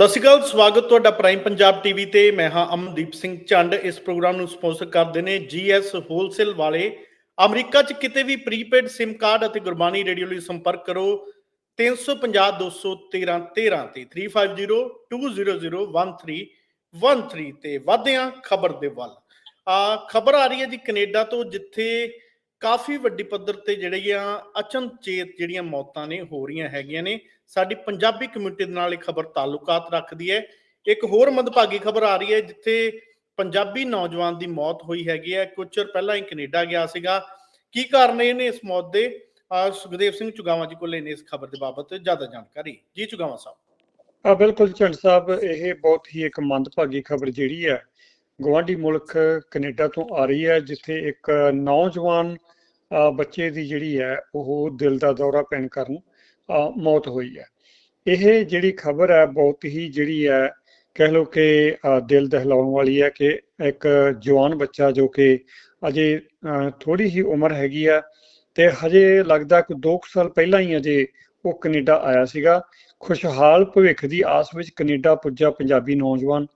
ਸਤਿ ਸ਼੍ਰੀ ਅਕਾਲ, ਸਵਾਗਤ ਤੁਹਾਡਾ ਪ੍ਰਾਈਮ ਪੰਜਾਬ ਟੀਵੀ ਤੇ। ਮੈਂ ਹਾਂ ਅਮਨਦੀਪ ਸਿੰਘ ਚੰਡ ਇਸ ਪ੍ਰੋਗਰਾਮ ਨੂੰ ਸਪਾਂਸਰ ਕਰਦੇ ਨੇ ਜੀਐਸ ਹੋਲਸੇਲ ਵਾਲੇ। ਅਮਰੀਕਾ 'ਚ ਕਿਤੇ ਵੀ ਪ੍ਰੀਪੇਡ ਸਿਮ ਕਾਰਡ ਅਤੇ ਗੁਰਬਾਣੀ ਰੇਡੀਓ ਲਈ ਸੰਪਰਕ ਕਰੋ। 350 213 13 ਤੇ 3502001313 ਤੇ ਵਾਧਿਆਂ ਖਬਰ ਦੇ ਵੱਲ। ਆ, ਖਬਰ ਆ ਰਹੀ ਹੈ ਜੀ ਕੈਨੇਡਾ ਤੋਂ, ਜਿੱਥੇ ਕਾਫੀ ਵੱਡੀ ਪੱਧਰ ਤੇ ਜਿਹੜੀਆਂ ਅਚਨਚੇਤ ਜਿਹੜੀਆਂ ਮੌਤਾਂ ਨੇ, ਹੋ ਰਹੀਆਂ ਹੈਗੀਆਂ ਨੇ। ਸਾਡੀ ਪੰਜਾਬੀ ਕਮਿਊਨਿਟੀ ਦੇ ਨਾਲ ਇਹ ਖਬਰ ਤਾਲੁਕਾਤ ਰੱਖਦੀ ਹੈ। ਇੱਕ ਹੋਰ ਮੰਦਭਾਗੀ ਖਬਰ ਆ ਰਹੀ ਹੈ ਜਿੱਥੇ ਪੰਜਾਬੀ ਨੌਜਵਾਨ ਦੀ ਮੌਤ ਹੋਈ ਹੈਗੀ ਹੈ। ਕੁਝ ਚਿਰ ਪਹਿਲਾਂ ਹੀ ਕੈਨੇਡਾ ਗਿਆ ਸੀਗਾ। ਕੀ ਕਾਰਨ ਇਹ ਇਸ ਮੌਤ ਦੇ? ਸੁਖਦੇਵ ਸਿੰਘ ਚੁਗਾਵਾ ਜੀ ਕੋਲੇ ਨੇ ਇਸ ਖਬਰ ਦੇ ਬਾਬਤ ਜ਼ਿਆਦਾ ਜਾਣਕਾਰੀ। ਜੀ ਚੁਗਾਵਾ ਸਾਹਿਬ। ਆ ਬਿਲਕੁਲ ਝੰਡ ਸਾਹਿਬ ਇਹ ਬਹੁਤ ਹੀ ਇੱਕ ਮੰਦਭਾਗੀ ਖਬਰ ਜਿਹੜੀ ਹੈ ਗਵਾਂਢੀ ਮੁਲਕ ਕੈਨੇਡਾ ਤੋਂ ਆ ਰਹੀ ਹੈ ਜਿੱਥੇ ਇੱਕ ਨੌਜਵਾਨ ਅ, ਬੱਚੇ ਦੀ ਜਿਹੜੀ ਹੈ ਉਹ ਦਿਲ ਦਾ ਦੌਰਾ ਪੈਣ ਕਾਰਨ ਮੌਤ ਹੋਈ ਹੈ। ਇਹ ਜਿਹੜੀ ਖਬਰ ਹੈ, ਬਹੁਤ ਹੀ ਜਿਹੜੀ ਹੈ, ਕਹਿ ਲਓ ਕਿ ਦਿਲ ਦਹਿਲਾਉਣ ਵਾਲੀ ਹੈ ਕਿ ਇੱਕ ਜਵਾਨ ਬੱਚਾ ਜੋ ਕਿ ਅਜੇ ਥੋੜੀ ਹੀ ਉਮਰ ਹੈਗੀ ਆ ਤੇ ਹਜੇ ਲੱਗਦਾ ਕਿ 2 ਸਾਲ ਪਹਿਲਾਂ ਹੀ ਅਜੇ ਉਹ ਕੈਨੇਡਾ ਆਇਆ ਸੀਗਾ। ਖੁਸ਼ਹਾਲ ਭਵਿੱਖ ਦੀ ਆਸ ਵਿੱਚ ਕੈਨੇਡਾ ਪੁੱਜਾ ਪੰਜਾਬੀ ਨੌਜਵਾਨ,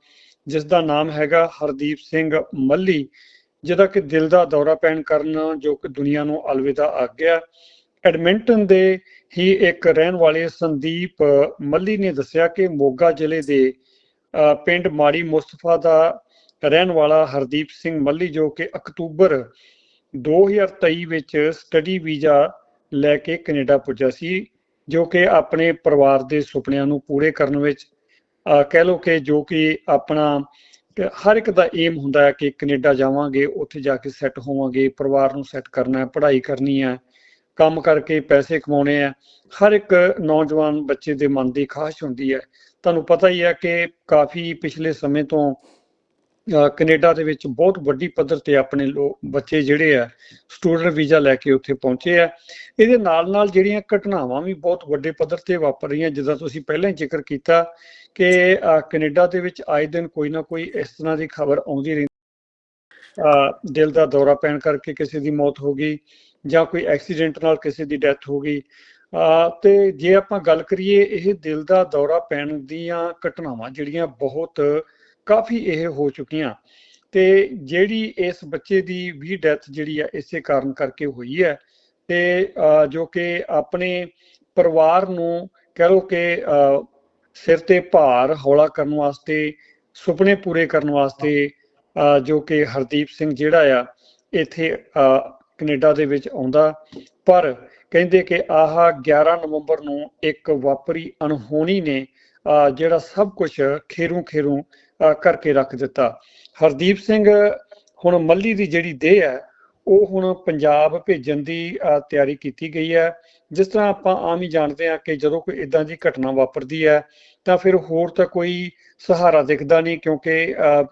ਜਿਸ ਦਾ ਨਾਮ ਹੈਗਾ ਹਰਦੀਪ ਸਿੰਘ ਮੱਲੀ, ਜਿਹਦਾ ਕਿ ਦਿਲ ਦਾ ਦੌਰਾ ਪੈਣ ਕਾਰਨ ਜੋ ਕਿ ਦੁਨੀਆ ਨੂੰ ਅਲਵਿਦਾ ਆ ਗਿਆ। ਐਡਮਿੰਟਨ ਦੇ ਹੀ ਇੱਕ ਰਹਿਣ ਵਾਲੇ ਸੰਦੀਪ ਮੱਲੀ ਨੇ ਦੱਸਿਆ ਕਿ ਮੋਗਾ ਜ਼ਿਲ੍ਹੇ ਦੇ ਪਿੰਡ ਮਾੜੀ ਮੁਸਤਫਾ ਦਾ ਰਹਿਣ ਵਾਲਾ ਹਰਦੀਪ ਸਿੰਘ ਮੱਲੀ ਜੋ ਕਿ ਅਕਤੂਬਰ 2023 ਵਿੱਚ ਸਟੱਡੀ ਵੀਜ਼ਾ ਲੈ ਕੇ ਕੈਨੇਡਾ ਪੁੱਜਾ ਸੀ, ਜੋ ਕਿ ਆਪਣੇ ਪਰਿਵਾਰ ਦੇ ਸੁਪਨਿਆਂ ਨੂੰ ਪੂਰੇ ਕਰਨ ਵਿੱਚ ਕਹਿ ਲਓ ਕਿ ਜੋ ਕਿ ਆਪਣਾ ਹਰ ਇੱਕ ਦਾ ਏਮ ਹੁੰਦਾ ਹੈ ਕਿ ਕੈਨੇਡਾ ਜਾਵਾਂਗੇ, ਉੱਥੇ ਜਾ ਕੇ ਸੈੱਟ ਹੋਵਾਂਗੇ, ਪਰਿਵਾਰ ਨੂੰ ਸੈੱਟ ਕਰਨਾ ਹੈ, ਪੜ੍ਹਾਈ ਕਰਨੀ ਹੈ। ਕੰਮ ਕਰਕੇ ਪੈਸੇ ਕਮਾਉਣੇ ਆ। ਹਰ ਇੱਕ ਨੌਜਵਾਨ ਬੱਚੇ ਦੇ ਮਨ ਦੀ ਖਾਹਿਸ਼ ਹੁੰਦੀ ਹੈ। ਤੁਹਾਨੂੰ ਪਤਾ ਹੀ ਹੈ ਕਿ ਕਾਫੀ ਪਿਛਲੇ ਸਮੇਂ ਤੋਂ ਅਹ ਕੈਨੇਡਾ ਦੇ ਵਿੱਚ ਬਹੁਤ ਵੱਡੀ ਪੱਧਰ ਤੇ ਆਪਣੇ ਲੋਕ ਬੱਚੇ ਜਿਹੜੇ ਆ ਸਟੂਡੈਂਟ ਵੀਜ਼ਾ ਲੈ ਕੇ ਉੱਥੇ ਪਹੁੰਚੇ ਆ। ਇਹਦੇ ਨਾਲ ਨਾਲ ਜਿਹੜੀਆਂ ਘਟਨਾਵਾਂ ਵੀ ਬਹੁਤ ਵੱਡੇ ਪੱਧਰ ਤੇ ਵਾਪਰ ਰਹੀਆਂ ਜਿੱਦਾਂ ਤੁਸੀਂ ਪਹਿਲਾਂ ਹੀ ਜ਼ਿਕਰ ਕੀਤਾ ਕਿ ਅਹ, ਕੈਨੇਡਾ ਦੇ ਵਿੱਚ ਆਏ ਦਿਨ ਕੋਈ ਨਾ ਕੋਈ ਇਸ ਤਰ੍ਹਾਂ ਦੀ ਖਬਰ ਆਉਂਦੀ ਰਹਿੰਦੀ। ਅਹ, ਦਿਲ ਦਾ ਦੌਰਾ ਪੈਣ ਕਰਕੇ ਕਿਸੇ ਦੀ ਮੌਤ ਹੋ ਗਈ। ਜਾਂ ਕੋਈ ਐਕਸੀਡੈਂਟ ਨਾਲ ਕਿਸੇ ਦੀ ਡੈਥ ਹੋ ਗਈ ਤੇ ਜੇ ਆਪਾਂ ਗੱਲ ਕਰੀਏ ਇਹ ਦਿਲ ਦਾ ਦੌਰਾ ਪੈਣ ਦੀਆਂ ਘਟਨਾਵਾਂ ਜਿਹੜੀਆਂ ਬਹੁਤ ਕਾਫੀ ਇਹ ਹੋ ਚੁੱਕੀਆਂ ਤੇ ਜਿਹੜੀ ਇਸ ਬੱਚੇ ਦੀ ਵੀ ਡੈਥ ਜਿਹੜੀ ਆ ਇਸੇ ਕਾਰਨ ਕਰਕੇ ਹੋਈ ਹੈ ਤੇ ਜੋ ਕਿ ਆਪਣੇ ਪਰਿਵਾਰ ਨੂੰ ਕਹਿ ਲਓ ਕਿ ਅਹ, ਸਿਰ ਤੇ ਭਾਰ ਹੌਲਾ ਕਰਨ ਵਾਸਤੇ ਸੁਪਨੇ ਪੂਰੇ ਕਰਨ ਵਾਸਤੇ ਅਹ, ਜੋ ਕਿ ਹਰਦੀਪ ਸਿੰਘ ਜਿਹੜਾ ਆ ਇੱਥੇ ਅਹ, ਕੈਨੇਡਾ ਦੇ ਵਿੱਚ ਆਉਂਦਾ। ਪਰ ਕਹਿੰਦੇ ਕਿ ਆਹ 11 ਨਵੰਬਰ ਨੂੰ ਇੱਕ ਵਾਪਰੀ ਅਣਹੋਣੀ ਨੇ ਜਿਹੜਾ ਸਭ ਕੁਝ ਖੇਰੂ ਖੇਰੂ ਕਰਕੇ ਰੱਖ ਦਿੱਤਾ। ਹਰਦੀਪ ਸਿੰਘ ਹੁਣ ਮੱਲੀ ਦੀ ਜਿਹੜੀ ਦੇਹ ਹੈ ਉਹ ਹੁਣ ਪੰਜਾਬ ਭੇਜਣ ਦੀ ਅਹ, ਤਿਆਰੀ ਕੀਤੀ ਗਈ ਹੈ। ਜਿਸ ਤਰ੍ਹਾਂ ਆਪਾਂ ਆਮ ਹੀ ਜਾਣਦੇ ਹਾਂ ਕਿ ਜਦੋਂ ਕੋਈ ਇਦਾਂ ਦੀ ਘਟਨਾ ਵਾਪਰਦੀ ਹੈ ਤਾਂ ਫਿਰ ਹੋਰ ਤਾਂ ਕੋਈ ਸਹਾਰਾ ਦਿਖਦਾ ਨਹੀਂ ਕਿਉਂਕਿ ਅਹ,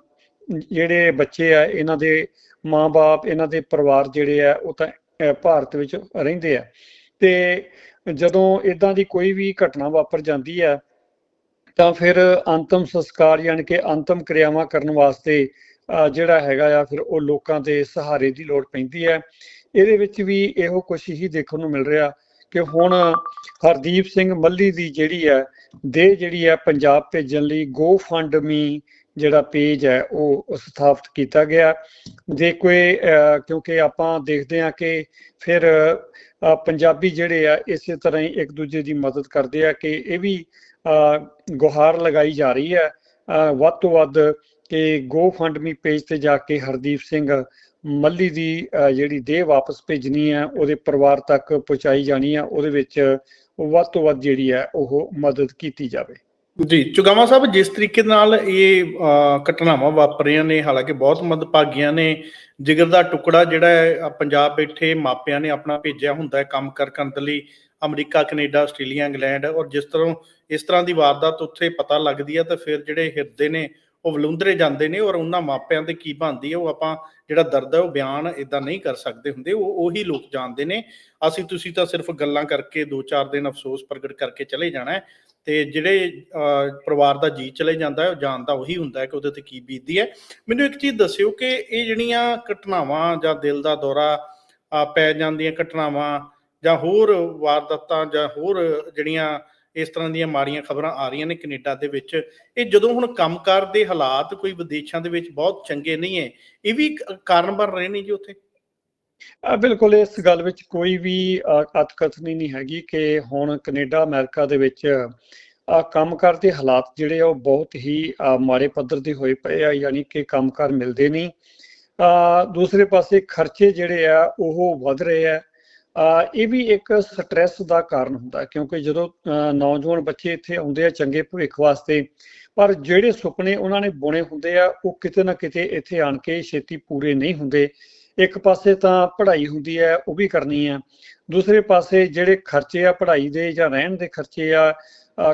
ਜਿਹੜੇ ਬੱਚੇ ਆ ਇਹਨਾਂ ਦੇ ਮਾਪੇ ਇਹਨਾਂ ਦੇ ਪਰਿਵਾਰ ਜਿਹੜੇ ਆ ਉਹ ਤਾਂ ਭਾਰਤ ਵਿੱਚ ਰਹਿੰਦੇ ਆ। ਤੇ ਜਦੋਂ ਇਦਾਂ ਦੀ ਕੋਈ ਵੀ ਘਟਨਾ ਵਾਪਰ ਜਾਂਦੀ ਹੈ ਤਾਂ ਫਿਰ ਅੰਤਮ ਸੰਸਕਾਰ ਯਾਨੀ ਕਿ ਅੰਤਮ ਕਿਰਿਆਵਾਂ ਕਰਨ ਵਾਸਤੇ ਅਹ, ਜਿਹੜਾ ਹੈਗਾ ਆ ਫਿਰ ਉਹ ਲੋਕਾਂ ਦੇ ਸਹਾਰੇ ਦੀ ਲੋੜ ਪੈਂਦੀ ਹੈ ਇਹਦੇ ਵਿੱਚ ਵੀ ਇਹੋ ਕੁਝ ਹੀ ਦੇਖਣ ਨੂੰ ਮਿਲ ਰਿਹਾ ਕਿ ਹੁਣ ਹਰਦੀਪ ਸਿੰਘ ਮੱਲੀ ਦੀ ਜਿਹੜੀ ਹੈ ਦੇਹ ਜਿਹੜੀ ਹੈ ਪੰਜਾਬ ਭੇਜਣ ਲਈ ਗੋ ਫੰਡ ਮੀ ਜਿਹੜਾ ਪੇਜ ਹੈ, ਉਹ ਸਥਾਪਿਤ ਕੀਤਾ ਗਿਆ। ਜੇ ਕੋਈ ਕਿਉਂਕਿ ਆਪਾਂ ਦੇਖਦੇ ਹਾਂ ਕਿ ਫਿਰ ਪੰਜਾਬੀ ਜਿਹੜੇ ਆ, ਇਸੇ ਤਰ੍ਹਾਂ ਹੀ ਇੱਕ ਦੂਜੇ ਦੀ ਮਦਦ ਕਰਦੇ ਆ ਕਿ ਇਹ ਵੀ ਗੁਹਾਰ ਲਗਾਈ ਜਾ ਰਹੀ ਹੈ। ਵੱਧ ਤੋਂ ਵੱਧ ਕਿ ਗੋ ਫੰਡ ਪੇਜ ਤੇ ਜਾ ਕੇ ਹਰਦੀਪ ਸਿੰਘ ਮੱਲੀ ਦੀ ਜਿਹੜੀ ਦੇਹ ਵਾਪਸ ਭੇਜਣੀ ਹੈ, ਉਹਦੇ ਪਰਿਵਾਰ ਤੱਕ ਪਹੁੰਚਾਈ ਜਾਣੀ ਹੈ, ਉਹਦੇ ਵਿੱਚ ਵੱਧ ਤੋਂ ਵੱਧ ਜਿਹੜੀ ਹੈ, ਉਹ ਮਦਦ ਕੀਤੀ ਜਾਵੇ। ਜੀ, ਚੁਗਾਵਾ ਸਾਹਿਬ, ਜਿਸ ਤਰੀਕੇ ਨਾਲ ਇਹ ਘਟਨਾਵਾਂ ਵਾਪਰੀਆਂ ਨੇ, ਹਾਲਾਂਕਿ ਬਹੁਤ ਮੰਦਭਾਗੀਆਂ ਨੇ, ਜਿਗਰ ਦਾ ਟੁਕੜਾ ਜਿਹੜਾ ਹੈ ਪੰਜਾਬ ਬੈਠੇ ਮਾਪਿਆਂ ਨੇ ਆਪਣਾ ਭੇਜਿਆ ਹੁੰਦਾ ਹੈ ਕੰਮ ਕਰ ਕਰਨ ਦੇ ਲਈ, ਅਮਰੀਕਾ, ਕੈਨੇਡਾ, ਆਸਟ੍ਰੇਲੀਆ, ਇੰਗਲੈਂਡ, ਔਰ ਜਿਸ ਤਰ੍ਹਾਂ, ਇਸ ਤਰ੍ਹਾਂ ਦੀ ਵਾਰਦਾਤ ਉੱਥੇ ਪਤਾ ਲੱਗਦੀ ਹੈ, ਤਾਂ ਫਿਰ ਜਿਹੜੇ ਹਿਰਦੇ ਨੇ, ਉਹ ਵਲੁੰਦਰੇ ਜਾਂਦੇ ਨੇ, ਔਰ ਉਹਨਾਂ ਮਾਪਿਆਂ ਤੇ ਕੀ ਬਣਦੀ ਹੈ, ਉਹ ਆਪਾਂ ਜਿਹੜਾ ਦਰਦ ਹੈ, ਉਹ ਬਿਆਨ ਇਦਾਂ ਨਹੀਂ ਕਰ ਸਕਦੇ ਹੁੰਦੇ, ਉਹ, ਉਹੀ ਲੋਕ ਜਾਣਦੇ ਨੇ। ਅਸੀਂ, ਤੁਸੀਂ ਤਾਂ ਸਿਰਫ ਗੱਲਾਂ ਕਰਕੇ 2-4 ਦਿਨ ਅਫਸੋਸ ਪ੍ਰਗਟ ਕਰਕੇ ਚਲੇ ਜਾਣਾ ਹੈ। ਤੇ ਜਿਹੜੇ ਪਰਿਵਾਰ ਦਾ ਜੀ ਚਲੇ ਜਾਂਦਾ ਹੈ ਉਹ ਜਾਣਦਾ ਉਹੀ ਹੁੰਦਾ ਹੈ ਕਿ ਉਹਦੇ ਤੇ ਕੀ ਬੀਤਦੀ ਹੈ। ਮੈਨੂੰ ਇੱਕ ਚੀਜ਼ ਦੱਸਿਓ ਕਿ ਇਹ ਜਿਹੜੀਆਂ ਘਟਨਾਵਾਂ ਜਾਂ ਦਿਲ ਦਾ ਦੌਰਾ ਅਹ, ਪੈ ਜਾਂਦੀਆਂ ਘਟਨਾਵਾਂ ਜਾਂ ਹੋਰ ਵਾਰਦਾਤਾਂ ਜਾਂ ਹੋਰ ਜਿਹੜੀਆਂ ਇਸ ਤਰ੍ਹਾਂ ਦੀਆਂ ਮਾੜੀਆਂ ਖਬਰਾਂ ਆ ਰਹੀਆਂ ਨੇ ਕੈਨੇਡਾ ਦੇ ਵਿੱਚ ਇਹ ਜਦੋਂ ਹੁਣ ਕੰਮਕਾਰ ਦੇ ਹਾਲਾਤ ਕੋਈ ਵਿਦੇਸ਼ਾਂ ਦੇ ਵਿੱਚ ਬਹੁਤ ਚੰਗੇ ਨਹੀਂ ਹੈ ਇਹ ਵੀ ਕਾਰਨ ਬਣ ਰਹੇ ਨੇ ਜੀ ਉੱਥੇ? ਬਿਲਕੁਲ ਇਸ ਗੱਲ ਵਿੱਚ ਕੋਈ ਵੀ ਅਤਕਥਨੀ ਨਹੀਂ ਹੈਗੀ ਕਿ ਹੁਣ ਕੈਨੇਡਾ ਅਮਰੀਕਾ ਦੇ ਵਿੱਚ ਆ ਕੰਮਕਾਰ ਦੇ ਹਾਲਾਤ ਜਿਹੜੇ ਆ ਉਹ ਬਹੁਤ ਹੀ ਮਾੜੇ ਪੱਧਰ ਦੇ ਹੋਏ ਪਏ ਆ ਯਾਨੀ ਕਿ ਕੰਮਕਾਰ ਮਿਲਦੇ ਨਹੀਂ। ਦੂਸਰੇ ਪਾਸੇ ਖਰਚੇ ਜਿਹੜੇ ਆ ਉਹ ਵੱਧ ਰਹੇ ਆ। ਆ ਇਹ ਵੀ ਇੱਕ ਸਟ੍ਰੈਸ ਦਾ ਕਾਰਨ ਹੁੰਦਾ ਕਿਉਂਕਿ ਜਦੋਂ ਅ, ਨੌਜਵਾਨ ਬੱਚੇ ਇੱਥੇ ਆਉਂਦੇ ਆ ਚੰਗੇ ਭਵਿੱਖ ਵਾਸਤੇ ਪਰ ਜਿਹੜੇ ਸੁਪਨੇ ਉਹਨਾਂ ਨੇ ਬੁਣੇ ਹੁੰਦੇ ਆ ਉਹ ਕਿਤੇ ਨਾ ਕਿਤੇ ਇੱਥੇ ਆਣ ਕੇ ਛੇਤੀ ਪੂਰੇ ਨਹੀਂ ਹੁੰਦੇ। ਇੱਕ ਪਾਸੇ ਤਾਂ ਪੜ੍ਹਾਈ ਹੁੰਦੀ ਹੈ ਉਹ ਵੀ ਕਰਨੀ ਹੈ। ਦੂਸਰੇ ਪਾਸੇ ਜਿਹੜੇ ਖਰਚੇ ਆ ਪੜ੍ਹਾਈ ਦੇ ਜਾਂ ਰਹਿਣ ਦੇ ਖਰਚੇ ਆ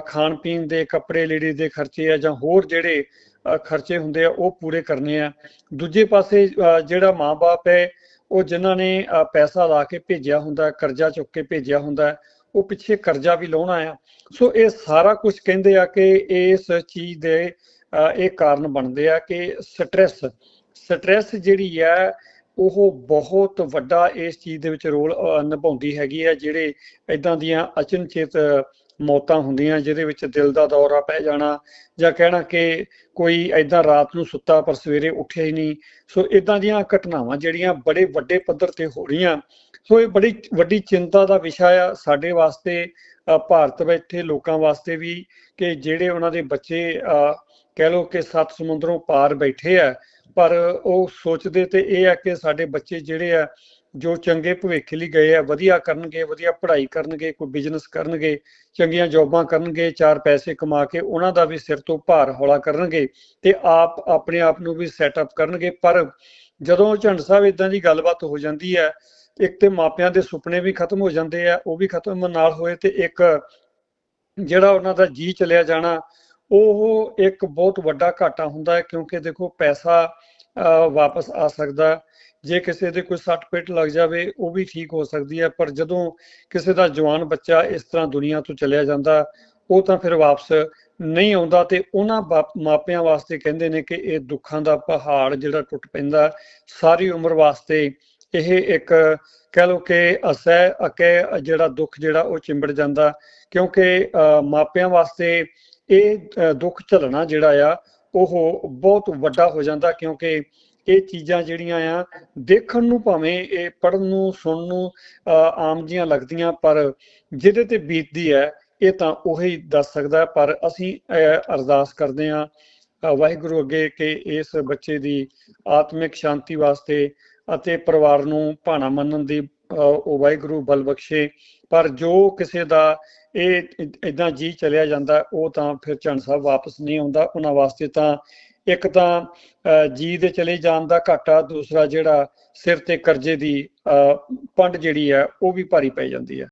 ਖਾਣ ਪੀਣ ਦੇ ਕੱਪੜੇ ਲੀੜੇ ਦੇ ਖਰਚੇ ਆ ਜਾਂ ਹੋਰ ਜਿਹੜੇ ਖਰਚੇ ਹੁੰਦੇ ਆ ਉਹ ਪੂਰੇ ਕਰਨੇ ਆ। ਦੂਜੇ ਪਾਸੇ ਅ, ਜਿਹੜਾ ਮਾਪੇ ਹੈ ਉਹ ਜਿਨ੍ਹਾਂ ਨੇ ਪੈਸਾ ਲਾ ਕੇ ਭੇਜਿਆ ਹੁੰਦਾ ਕਰਜ਼ਾ ਚੁੱਕ ਕੇ ਭੇਜਿਆ ਹੁੰਦਾ ਉਹ ਪਿੱਛੇ ਕਰਜ਼ਾ ਵੀ ਲਾਉਣਾ ਆ। ਸੋ ਇਹ ਸਾਰਾ ਕੁਝ ਕਹਿੰਦੇ ਆ ਕਿ ਇਸ ਚੀਜ਼ ਦੇ ਅ, ਇਹ ਕਾਰਨ ਬਣਦੇ ਆ ਕਿ ਸਟ੍ਰੈਸ ਸਟ੍ਰੈਸ ਜਿਹੜੀ ਹੈ ਉਹ ਬਹੁਤ ਵੱਡਾ ਇਸ ਚੀਜ਼ ਦੇ ਵਿੱਚ ਰੋਲ ਨਿਭਾਉਂਦੀ ਹੈਗੀ ਹੈ ਜਿਹੜੇ ਇਦਾਂ ਦੀਆਂ ਅਚਨਚੇਤ ਮੌਤਾਂ ਹੁੰਦੀਆਂ ਜਿਹਦੇ ਵਿੱਚ ਦਿਲ ਦਾ ਦੌਰਾ ਪੈ ਜਾਣਾ ਜਾਂ ਕਹਿਣਾ ਕਿ ਕੋਈ ਐਦਾਂ ਰਾਤ ਨੂੰ ਸੁੱਤਾ ਪਰ ਸਵੇਰੇ ਉੱਠਿਆ ਹੀ ਨਹੀਂ। ਸੋ ਇਦਾਂ ਦੀਆਂ ਘਟਨਾਵਾਂ ਜਿਹੜੀਆਂ ਬੜੇ ਵੱਡੇ ਪੱਧਰ ਤੇ ਹੋ ਰਹੀਆਂ ਸੋ ਇਹ ਬੜੀ ਵੱਡੀ ਚਿੰਤਾ ਦਾ ਵਿਸ਼ਾ ਆ ਸਾਡੇ ਵਾਸਤੇ ਅ, ਭਾਰਤ ਬੈਠੇ ਲੋਕਾਂ ਵਾਸਤੇ ਵੀ ਕਿ ਜਿਹੜੇ ਉਹਨਾਂ ਦੇ ਬੱਚੇ ਅ, ਕਹਿ ਲਓ ਕਿ ਸੱਤ ਸਮੁੰਦਰੋਂ ਪਾਰ ਬੈਠੇ ਆ ਪਰ ਉਹ ਸੋਚਦੇ ਤੇ ਇਹ ਆ ਕਿ ਸਾਡੇ ਬੱਚੇ ਜਿਹੜੇ ਆ, ਜੋ ਚੰਗੇ ਭਵਿੱਖ ਲਈ ਗਏ ਆ, ਵਧੀਆ ਕਰਨਗੇ, ਵਧੀਆ ਪੜ੍ਹਾਈ ਕਰਨਗੇ, ਕੋਈ ਬਿਜ਼ਨਸ ਕਰਨਗੇ, ਚੰਗੀਆਂ ਜੌਬਾਂ ਕਰਨਗੇ, ਚਾਰ ਪੈਸੇ ਕਮਾ ਕੇ ਉਹਨਾਂ ਦਾ ਵੀ ਸਿਰ ਤੋਂ ਭਾਰ ਹੌਲਾ ਕਰਨਗੇ ਤੇ ਆਪ ਆਪਣੇ ਆਪ ਨੂੰ ਵੀ ਸੈਟਅਪ ਕਰਨਗੇ। ਪਰ ਜਦੋਂ ਝੰਡ ਸਾਹਿਬ ਇਦਾਂ ਦੀ ਗੱਲਬਾਤ ਹੋ ਜਾਂਦੀ ਹੈ ਇੱਕ ਤੇ ਮਾਪਿਆਂ ਦੇ ਸੁਪਨੇ ਵੀ ਖਤਮ ਹੋ ਜਾਂਦੇ ਆ, ਉਹ ਵੀ ਖਤਮ ਨਾਲ ਹੋਏ ਤੇ ਇੱਕ ਜਿਹੜਾ ਉਹਨਾਂ ਦਾ ਜੀ ਚਲਿਆ ਜਾਣਾ, ਉਹ ਇੱਕ ਬਹੁਤ ਵੱਡਾ ਘਾਟਾ ਹੁੰਦਾ ਹੈ ਕਿਉਂਕਿ ਦੇਖੋ ਪੈਸਾ ਵਾਪਸ ਆ ਸਕਦਾ ਜੇ ਕਿਸੇ ਦੇ ਕੋਈ ਸੱਟ ਪਿੱਟ ਲੱਗ ਜਾਵੇ ਉਹ ਵੀ ਠੀਕ ਹੋ ਸਕਦੀ ਹੈ ਪਰ ਜਦੋਂ ਕਿਸੇ ਦਾ ਜਵਾਨ ਬੱਚਾ ਇਸ ਤਰ੍ਹਾਂ ਦੁਨੀਆ ਤੋਂ ਚਲਿਆ ਜਾਂਦਾ ਉਹ ਤਾਂ ਫਿਰ ਵਾਪਸ ਨਹੀਂ ਆਉਂਦਾ ਤੇ ਉਹਨਾਂ ਮਾਪਿਆਂ ਵਾਸਤੇ ਕਹਿੰਦੇ ਨੇ ਕਿ ਇਹ ਦੁੱਖਾਂ ਦਾ ਪਹਾੜ ਜਿਹੜਾ ਟੁੱਟ ਪੈਂਦਾ ਸਾਰੀ ਉਮਰ ਵਾਸਤੇ ਇਹ ਇੱਕ ਕਹਿ ਲਓ ਕਿ ਅਸਹਿ ਅਕੇ ਜਿਹੜਾ ਦੁੱਖ ਜਿਹੜਾ ਉਹ ਚਿੰਬੜ ਜਾਂਦਾ ਕਿਉਂਕਿ ਅਹ, ਮਾਪਿਆਂ ਵਾਸਤੇ ਇਹ ਦੁੱਖ ਝੱਲਣਾ ਜਿਹੜਾ ਆ ਉਹ ਬਹੁਤ ਵੱਡਾ ਹੋ ਜਾਂਦਾ ਕਿਉਂਕਿ ਇਹ ਚੀਜ਼ਾਂ ਜਿਹੜੀਆਂ ਆ, ਦੇਖਣ ਨੂੰ ਭਾਵੇਂ ਇਹ ਪੜਨ ਨੂੰ, ਸੁਣਨ ਨੂੰ ਆਮ ਜੀਆਂ ਲੱਗਦੀਆਂ, ਪਰ ਜਿਹਦੇ ਤੇ ਬੀਤਦੀ ਹੈ, ਇਹ ਤਾਂ ਉਹੀ ਦੱਸ ਸਕਦਾ, ਪਰ ਅਸੀਂ ਅਰਦਾਸ ਕਰਦੇ ਹਾਂ ਵਾਹਿਗੁਰੂ ਅੱਗੇ ਕਿ ਇਸ ਬੱਚੇ ਦੀ ਆਤਮਿਕ ਸ਼ਾਂਤੀ ਵਾਸਤੇ ਅਤੇ ਪਰਿਵਾਰ ਨੂੰ ਭਾਣਾ ਮੰਨਣ ਦੀ ਉਹ ਵਾਹਿਗੁਰੂ ਬਲ ਬਖਸ਼ੇ। ਪਰ ਜੋ ਕਿਸੇ ਦਾ ਇਹ ਇਦਾਂ ਜੀ ਚਲਿਆ ਜਾਂਦਾ ਉਹ ਤਾਂ ਫਿਰ ਚੰਨ ਸਾਹਿਬ ਵਾਪਸ ਨਹੀਂ ਆਉਂਦਾ। ਉਹਨਾਂ ਵਾਸਤੇ ਤਾਂ ਇੱਕ ਤਾਂ ਅਹ, ਜੀ ਦੇ ਚਲੇ ਜਾਣ ਦਾ ਘਾਟਾ ਦੂਸਰਾ ਜਿਹੜਾ ਸਿਰ ਤੇ ਕਰਜ਼ੇ ਦੀ ਅਹ, ਪੰਡ ਜਿਹੜੀ ਹੈ ਉਹ ਵੀ ਭਾਰੀ ਪੈ ਜਾਂਦੀ ਹੈ।